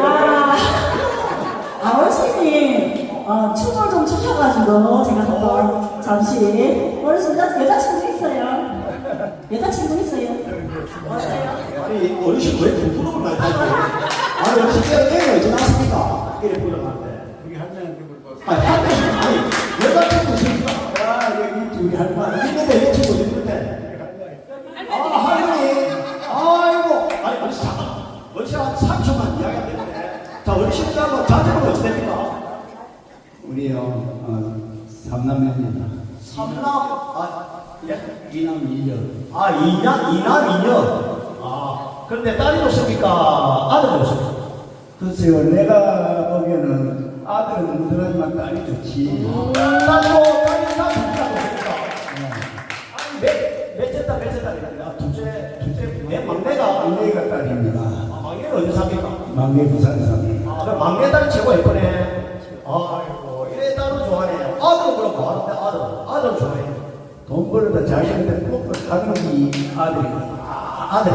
아, 아, 어르신이 어, 춤을 좀 추셔가지고 제가 한번 잠시 어르신 여자, 여자친구 있어요. 여자친구 있어요. 어때요? 아니 어르신 왜 부끄러움을 많이 타고 아니 어르신 때문에 왜 나왔습니까? 이래 불러가는데 우리 할머니한테 물어봤어. 아 우리요, 어, 삼남매입니다. 삼남 아 예? 이남 이녀. 아 이남 이남 이녀 아 그런데 딸이 없습니까? 아들이 없습니까? 글쎄요, 내가 보기에는 아들은 무드하지만 딸이 좋지. 딸도 딸이 낳습니까? 아니 몇 몇째 딸 몇째 딸이야? 둘째 둘째 내 막내가 막내가 딸입니다. 아, 막내는 어디 삽니까? 막내 부산 사람. 아, 그럼 막내 딸이 최고 예쁘네. 아이고, 그럼 뭐 하는데 아들? 아들 좋아해. 돈 벌어다 자기한테 꼭 사는 게 아들이다. 아, 아들이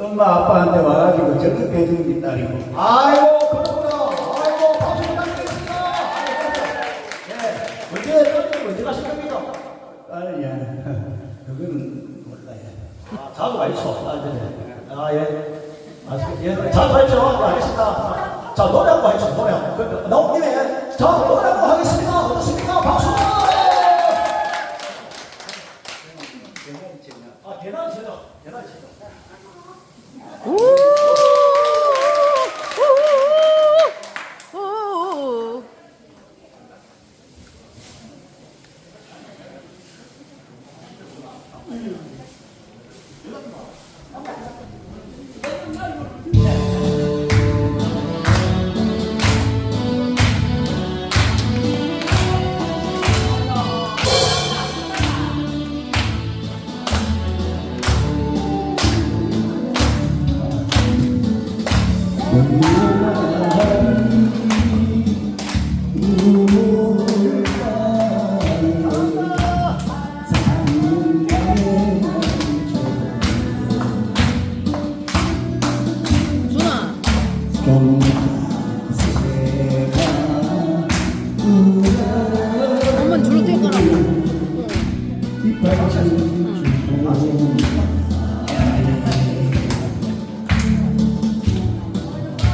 엄마 아빠한테 와가지고 적극 해주는 게 딸이고. 아이고, 그렇구나. 아이고, 박수 부탁드리겠습니다. 네. 언제, 딸이 언제 가실 겁니까? 딸이야. 그거는 몰라요. 아, 자주 가있어. 아, 네. 아, 예. 아시겠 예, 자주 가있어. 네, 알겠습니다. 자, 노래 한번 하시죠, 노래 한 번. 나온 김에, 자, 노래 한번 하겠습니다. 박수! 아, 대단 제자. 대단 제자.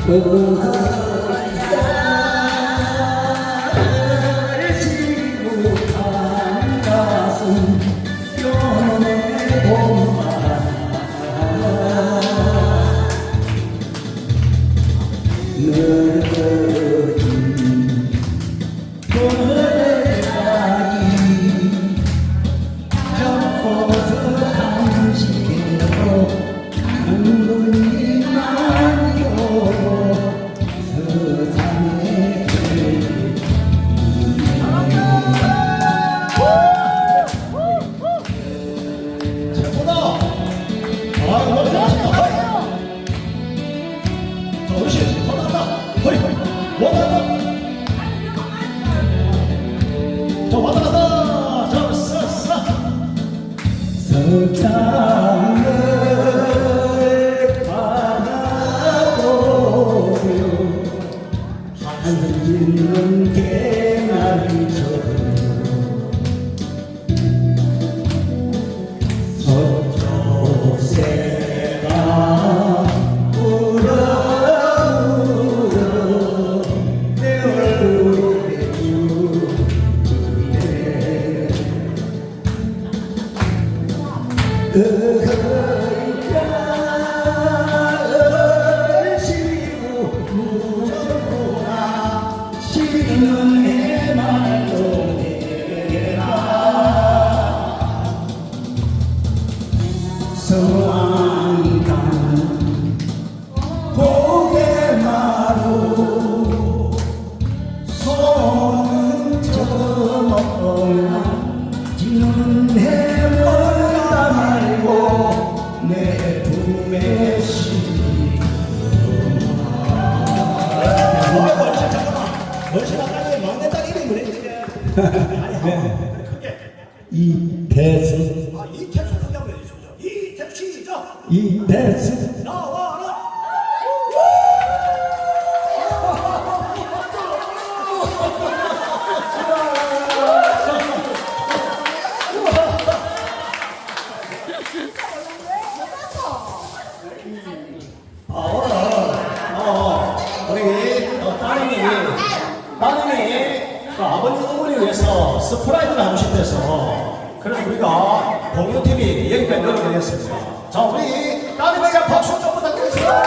최 서장 네. 그게 이대수 아, 이태수 크게 한번 해주시죠. 이태수 시작! 이대수 나와라! 아, 어라. 어, 우리, 어, 따님이, 따님이, 공연을 위해서 스프라이드를 하고 싶대서 그래서 우리가 공연팀이 여기까지 했습니다. 자, 우리 따님에게 박수 좀 부탁드리겠습니다.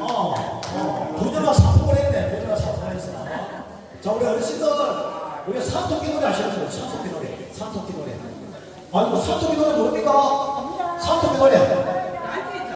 어, 어, 도전아 사포를 했네. 도전아 사포를 했어. 자, 우리 어르신들, 우리 산토끼 노래 아시죠? 산토끼 노래. 산토끼 노래. 아이고, 산토끼 노래 모릅니까? 산토끼 노래.